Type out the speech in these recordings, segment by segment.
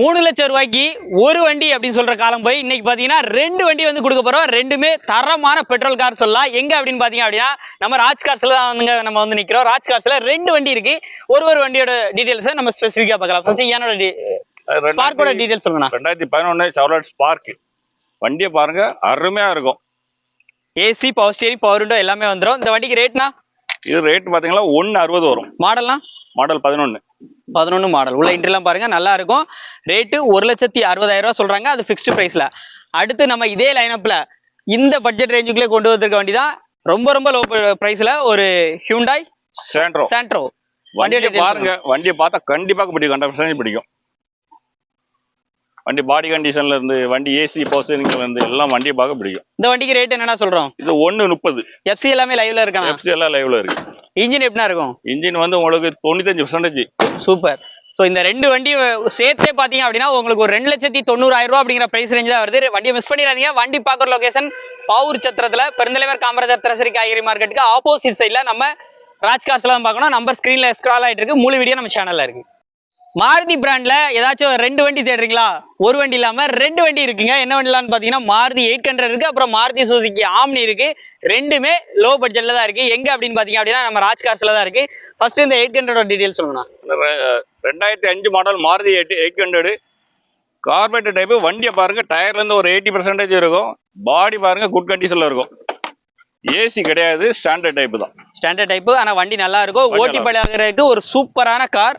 மூணு லட்சம் ரூபாய்க்கு ஒரு வண்டி அப்படின்னு சொல்ற காலம் போய் இன்னைக்கு பாத்தீங்கன்னா ரெண்டு வண்டி வந்து கொடுக்க போறோம். ரெண்டுமே தரமான பெட்ரோல் கார் சொல்லலாம். எங்க அப்படின்னு பாத்தீங்க அப்படின்னா நம்ம ராஜ் கார்ஸ்ல தான் வந்துங்க நம்ம வந்து நிக்கிறோம். ராஜ் கார்ஸ்ல ரெண்டு வண்டி இருக்கு. ஒரு ஒரு வண்டியோட டீடைல்ஸ் நம்ம ஸ்பெசிஃபிக்கா பார்க்கலாம். ஃபர்ஸ்ட் என்னோட ஸ்பார்க்கோட டீடைல்ஸ் சொல்லுங்கண்ணா. ரெண்டாயிரத்தி பதினொன்னு செவலட் ஸ்பார்க் வண்டியை பாருங்க அருமையா இருக்கும். AC power steering power window எல்லாமே வந்துரும். இந்த வண்டிக்கு ரேட்னா இது ரேட் பாத்தீங்கன்னா ஒன்னு அறுபது வரும். மாடல்னா மாடல் பதினொன்னு. பதினொன்று மாடல். உள்ள இன்ட்ரெலாம் பாருங்க நல்லா இருக்கும். ரேட்டு ஒரு லட்சத்தி அறுபதாயிரம் ரூபா சொல்றாங்க அது ஃபிக்ஸ்டு ப்ரைஸ்ல அடுத்து நம்ம இதே லைனப்ல இந்த பட்ஜெட் ரேஞ்சுக்குள்ளே கொண்டு வந்திருக்க வண்டி தான் ரொம்ப ரொம்ப லோ ப்ரைஸ்ல ஒரு ஹியூண்டாய் சேண்ட்ரோ சாண்ட்ரோ வண்டியை பாருங்க வண்டியை பார்த்தா கண்டிப்பா பிடிக்கும் ஹண்ட்ரட் பர்சன்ட் பிடிக்கும். வண்டி பாடி கண்டிஷன்ல இருந்து வண்டி ஏசி பர்சனிங்ல இருந்து எல்லாம் வண்டியை பார்க்க பிடிக்கும். இந்த வண்டிக்கு ரேட் என்னன்னா சொல்றோம்? இது ஒன்னு முப்பது. எஃப்சி எல்லாமே லைவ்ல இருக்காங்க எஃப்சி எல்லாம் லைவ்ல இருக்கு. இன்ஜின் எப்படின்னா இருக்கும்? இன்ஜின் வந்து உங்களுக்கு தொண்ணூத்தஞ்சு பர்சன்டேஜ் சூப்பர் ஸோ இந்த ரெண்டு வண்டி சேர்த்தே பார்த்தீங்க அப்படின்னா உங்களுக்கு ஒரு ரெண்டு லட்சத்தி தொண்ணூறாயிரம் ரூபா அப்படிங்கிற பிரைஸ் ரேஞ்ச் தான் வருது. வண்டியை மிஸ் பண்ணிடாதீங்க. வண்டி பார்க்குற லொகேஷன் பாவூர் சத்திரத்தில் பெருந்தலைவர் காமராஜர் திரசரி காய்கறி மார்க்கெட்டுக்கு ஆப்போசிட் சைடில் நம்ம ராஜ் கார்ஸ்ல தான் பார்க்கணும். நம்பர் ஸ்க்ரீனில் ஸ்க்ரால் ஆகிட்டு இருக்கு. முழு வீடியோ நம்ம சேனலில் இருக்கு. மாருதி பிராண்ட்ல ஏதாச்சும் ரெண்டு வண்டி தேடுறீங்களா? ஒரு வண்டி இல்லாம ரெண்டு வண்டி இருக்குங்க. என்ன வண்டிலான்னு பாத்தீங்கன்னா மாருதி எயிட் ஹண்ட்ரட் இருக்கு. அப்புறம் மாருதி சுசுகி ஆம்னி இருக்கு. ரெண்டுமே லோ பட்ஜெட்ல தான் இருக்கு. எங்க அப்படின்னு பாத்தீங்க அப்படின்னா நம்ம ராஜ் கார்ஸ்ல தான் இருக்கு. ஃபர்ஸ்ட் இந்த எயிட் ஹண்ட்ரட் டீடைல் சொல்லணும் ரெண்டாயிரத்தி அஞ்சு model Maruti eight eight hundred carburettor type வண்டியை பாருங்க டயர்ல இருந்து ஒரு எயிட்டி பர்சன்டேஜ் இருக்கும். பாடி பாருங்க குட் கண்டிஷன்ல இருக்கும். ஏசி கிடையாது ஸ்டாண்டர்ட் டைப் தான். ஸ்டாண்டர்ட் டைப் ஆனா வண்டி நல்லா இருக்கும். ஓட்டி பழகிறதுக்கு ஒரு சூப்பரான கார்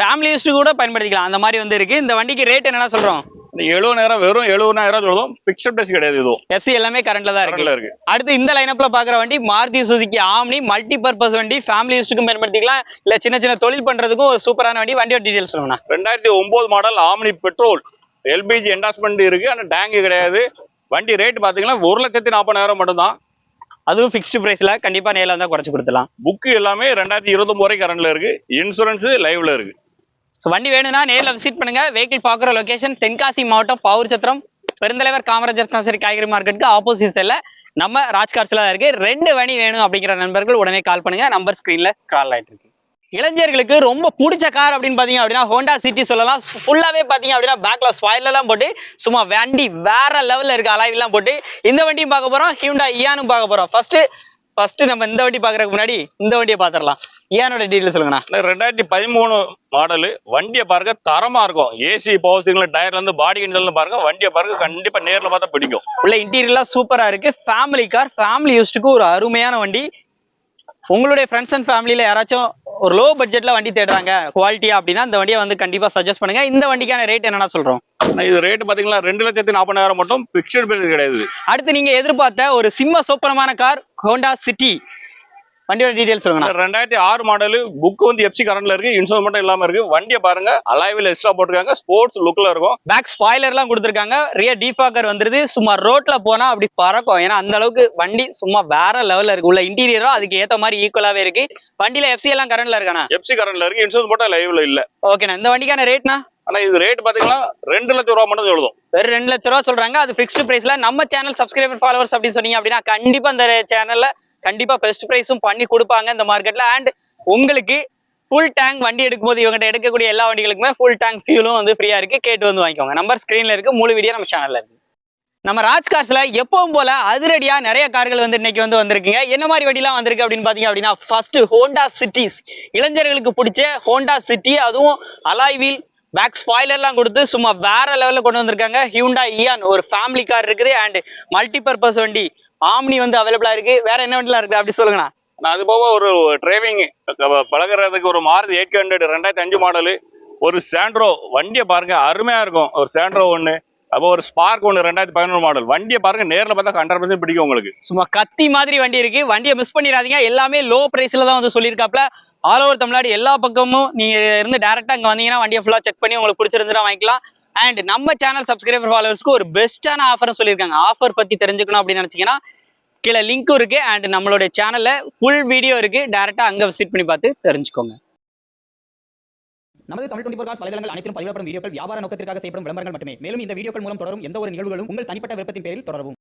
ஃபேமிலி யூஸ்டு கூட பயன்படுத்திக்கலாம். அந்த மாதிரி வந்து இருக்கு. இந்த வண்டிக்கு ரேட் என்னன்னா சொல்றோம்? இந்த எழுபதாயிரம் வெறும் எழுபதாயிரம் சொல்லுவோம் பிக்சட் பிரைஸ் கிடையாது இதுவும். எஃப்சி எல்லாமே கரண்ட்ல தான் இருக்கு. அடுத்து இந்த லைனப்ல பாக்குற வண்டி Maruti Suzuki Omni multi purpose வண்டி ஃபேமிலி யூஸ்டுக்கும் பயன்படுத்திக்கலாம். இல்ல சின்ன சின்ன தொழில் பண்றதுக்கும் ஒரு சூப்பரான வண்டி. வண்டியோட டீடைல்ஸ் சொல்லுங்கண்ணா. ரெண்டாயிரத்தி ஒன்பது model Omni petrol LPG endorsement இருக்கு. ஆனால் டேங்க் கிடையாது. வண்டி ரேட் பாத்தீங்கன்னா ஒரு லட்சத்தி நாற்பதாயிரம் மட்டும்தான். அதுவும் ஃபிக்ஸ்டு பிரைஸ்ல கண்டிப்பா நேரில் வந்தா குறைச்சு கொடுத்துலாம் புக்கு எல்லாமே ரெண்டாயிரத்தி இருபத்தொம்பது வரை கரண்ட்ல இருக்கு. இன்சூரன்ஸ் லைவ்ல இருக்கு. ஸோ வண்டி வேணும்னா நேரில் விசிட் பண்ணுங்க. வெஹிக்கிள் பார்க்குற லொகேஷன் தென்காசி மாவட்டம் பவுர் சத்திரம் பெருந்தலைவர் காமராஜர் சரி காய்கறி மார்க்கெட்டுக்கு ஆப்போசிட் செல்ல நம்ம ராஜ்கார்ஸ்ல தான் இருக்கு. ரெண்டு வண்டி வேணும் அப்படிங்கிற நண்பர்கள் உடனே கால் பண்ணுங்க. நம்பர் ஸ்க்ரீன்ல கால் ஆயிட்டு இருக்கு. இளைஞர்களுக்கு ரொம்ப பிடிச்ச கார் அப்படின்னு பாத்தீங்க அப்படின்னா ஹோண்டா சிட்டி சொல்லலாம். ஃபுல்லாவே பாத்தீங்க அப்படின்னா பேக்ல ஸ்பாயிலர் போட்டு சும்மா வண்டி வேற லெவல்ல இருக்க அலாய் போட்டு இந்த வண்டியும் பார்க்க போறோம். ஹியூண்டா இயானும் பார்க்க போறோம். ஃபர்ஸ்ட் ஃபர்ஸ்ட் நம்ம இந்த வண்டி பாக்குறதுக்கு முன்னாடி இந்த வண்டியை பார்த்துடலாம். இயானோட டீட்டெயில் சொல்லுங்கண்ணா? ஆனா ரெண்டாயிரத்தி பதிமூணு மாடலு வண்டியை பாருங்க தரமா இருக்கும். ஏசி பவர் ஸ்டீரிங்ல டயர்ல இருந்து பாடி கண்டிஷன்ல பாருங்க வண்டியை பாருங்க கண்டிப்பா நேர்ல பார்த்தா பிடிக்கும். உள்ள இன்டீரியர்லாம் சூப்பரா இருக்கு. ஃபேமிலி கார் ஃபேமிலி யூஸ்டுக்கு ஒரு அருமையான வண்டி. உங்களுடைய ஃப்ரெண்ட்ஸ் அண்ட் ஃபேமிலியில யாராச்சும் ஒரு லோ பட்ஜெட்ல வண்டி தேடுறாங்க குவாலிட்டியா அப்படின்னா இந்த வண்டியை வந்து கண்டிப்பா சஜஸ்ட் பண்ணுங்க. இந்த வண்டிக்கான ரேட் என்னன்னா சொல்றோம்? ஆனா இது ரேட் பாத்தீங்கன்னா ரெண்டு லட்சத்தி நாற்பதாயிரம் மட்டும் பிக்சட் கிடையாது. அடுத்து நீங்க எதிர்பார்த்த ஒரு சிம்ம சூப்பரமான கார் ஹோண்டா சிட்டி வண்டியோட டீடைல் சொல்லுங்கண்ணா. ரெண்டாயிரத்தி ஆறு மாடலு புக் வந்து எஃப்சி கரண்ட்ல இருக்கு இன்சூரன்ஸ் மட்டும் இல்லாம இருக்கு. வண்டியை பாருங்க அலாய்வில் எக்ஸ்ட்ரா போட்டிருக்காங்க ஸ்போர்ட்ஸ் லுக்ல இருக்கும். பேக் ஸ்பாய்லர்லாம் கொடுத்துருக்காங்க. ரியர் டீஃபாக்கர் வந்துருது. சும்மா ரோட்ல போனா அப்படி பறக்கும். ஏன்னா அந்த அளவுக்கு வண்டி சும்மா வேற லெவல்ல இருக்கு. உள்ள இன்டீரியரும் அதுக்கு ஏத்த மாதிரி ஈக்குவலாவே இருக்கு. வண்டியில எஃப்சி எல்லாம் கரண்ட்ல இருக்காண்ணா? எஃப்சி கரண்ட்ல இருக்கு. இன்சூரன்ஸ் மட்டும் லைவ்ல இல்ல. ஓகேண்ணா இந்த வண்டிக்கான ரேட்னா ஆனா இது ரேட் பாத்தீங்கன்னா ரெண்டு லட்சம் ரூபா மட்டும் சொல்லுதும் வெறும் ரெண்டு லட்ச ரூபா சொல்றாங்க. அது ஃபிக்ஸ்டு பிரைஸ்ல நம்ம சேனல் சப்ஸ்கிரைபர் ஃபாலோவர்ஸ் அப்படின்னு சொன்னீங்க அப்படின்னா கண்டிப்பா இந்த சேனல்ல கண்டிப்பாக ஃபர்ஸ்ட் ப்ரைஸும் பண்ணி கொடுப்பாங்க இந்த மார்க்கெட்டில் அண்ட் உங்களுக்கு ஃபுல் டேங்க் வண்டி எடுக்கும்போது இவங்ககிட்ட எடுக்கக்கூடிய எல்லா வண்டிகளுக்குமே ஃபுல் டேங்க் ஃபியூலும் வந்து ஃப்ரீயாக இருக்குது கேட்டு வந்து வாங்கிக்கோங்க. நம்பர் ஸ்க்ரீனில் இருக்கு. முழு வீடியோ நம்ம சேனலில் இருக்கு. நம்ம ராஜ் கார்ஸ்ல எப்பவும் போல அதிரடியா நிறைய கார்கள் வந்து இன்னைக்கு வந்து வந்திருக்குங்க. என்ன மாதிரி வண்டிலாம் வந்திருக்கு அப்படின்னு பாத்தீங்க அப்படின்னா ஃபர்ஸ்ட் ஹோண்டா சிட்டிஸ் இளைஞர்களுக்கு பிடிச்ச ஹோண்டா சிட்டி அதுவும் அலாய் வீல் பேக் ஸ்பாய்லர்லாம் கொடுத்து சும்மா வேற லெவலில் கொண்டு வந்திருக்காங்க. ஹியூண்டா இயான் ஒரு ஃபேமிலி கார் இருக்குது. அண்ட் மல்டி பர்பஸ் வண்டி. ஆம்னி வந்து அவைலபிளா இருக்கு. வேற என்ன வண்டிலாம் இருக்கு? அப்படி சொல்லுங்கண்ணா. நான் அது போக ஒரு டிரைவிங் பழகுறதுக்கு ஒரு மாருதி எயிட் ஹண்ட்ரட் ரெண்டாயிரத்தி அஞ்சு மாடலு ஒரு சாண்ட்ரோ வண்டியை பாருங்க அருமையா இருக்கும். ஒரு சாண்ட்ரோ ஒன்று அப்போ ஒரு ஸ்பார்க் ஒன்று ரெண்டாயிரத்தி பதினொன்று மாடல் வண்டியை பாருங்க நேர்ல பார்த்தா ஹண்ட்ரட் பர்சன்ட் பிடிக்கும் உங்களுக்கு. சும்மா கத்தி மாதிரி வண்டி இருக்கு. வண்டியை மிஸ் பண்ணிடாதீங்க. எல்லாமே லோ பிரைஸ்ல தான் வந்து சொல்லியிருக்காப்ல. ஆல் ஓவர் தமிழ்நாடு எல்லா பக்கமும் நீங்க இருந்து டேரக்டா அங்க வந்தீங்கன்னா வண்டியை ஃபுல்லா செக் பண்ணி உங்களுக்கு பிடிச்சிருந்தா வாங்கிக்கலாம். அண்ட் நம்ம சேனல் சப்ஸ்கிரைபர் ஃபாலோவர்ஸ்க்கு ஒரு பெஸ்ட்டான ஆஃபர் சொல்லியிருக்காங்க. ஆஃபர் பத்தி தெரிஞ்சுக்கணும் அப்படின்னு நினைச்சீங்கன்னா கீழே லிங்க்கும் இருக்கு. அண்ட் நம்மளுடைய சேனல்ல ஃபுல் வீடியோ இருக்கு. டேரக்டா அங்க விசிட் பண்ணி பார்த்து தெரிஞ்சுக்கோங்க. நமது தமிழ் டுவெண்டி ஃபோர் வலைதளங்கள் அனைத்தும் பதிவிடப்படும் வீடியோக்கள் வியாபார நோக்கத்திற்காக செய்யப்படும் விளம்பரங்கள் மட்டுமே. மேலும் இந்த வீடியோக்கள் மூலம் தொடரும் எந்த ஒரு நிகழ்வுகளும் உங்கள் தனிப்பட்ட விருப்பத்தின் பேரில் தொடரவும்.